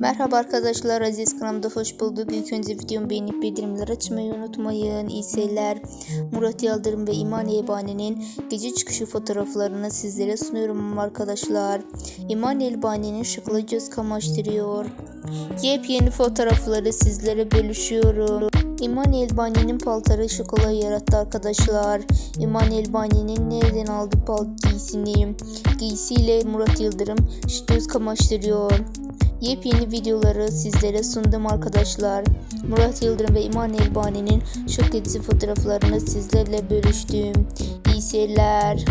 Merhaba arkadaşlar, Aziz kanalımda hoş bulduk. İlk önce videomu beğenip bildirimleri açmayı unutmayın. İyi seyirler. Murat Yıldırım ve İman Elbani'nin gece çıkışı fotoğraflarını sizlere sunuyorum arkadaşlar. İman Elbani'nin şıklı göz kamaştırıyor. Yepyeni fotoğrafları sizlere bölüşüyorum. İman Elbani'nin paltarı şok olay yarattı arkadaşlar. İman Elbani'nin nereden aldı palt giysini? Giysiyle Murat Yıldırım göz kamaştırıyor. Yepyeni videoları sizlere sundum arkadaşlar. Murat Yıldırım ve İman Elbani'nin şok edici fotoğraflarını sizlerle bölüştüm. İyi seyirler.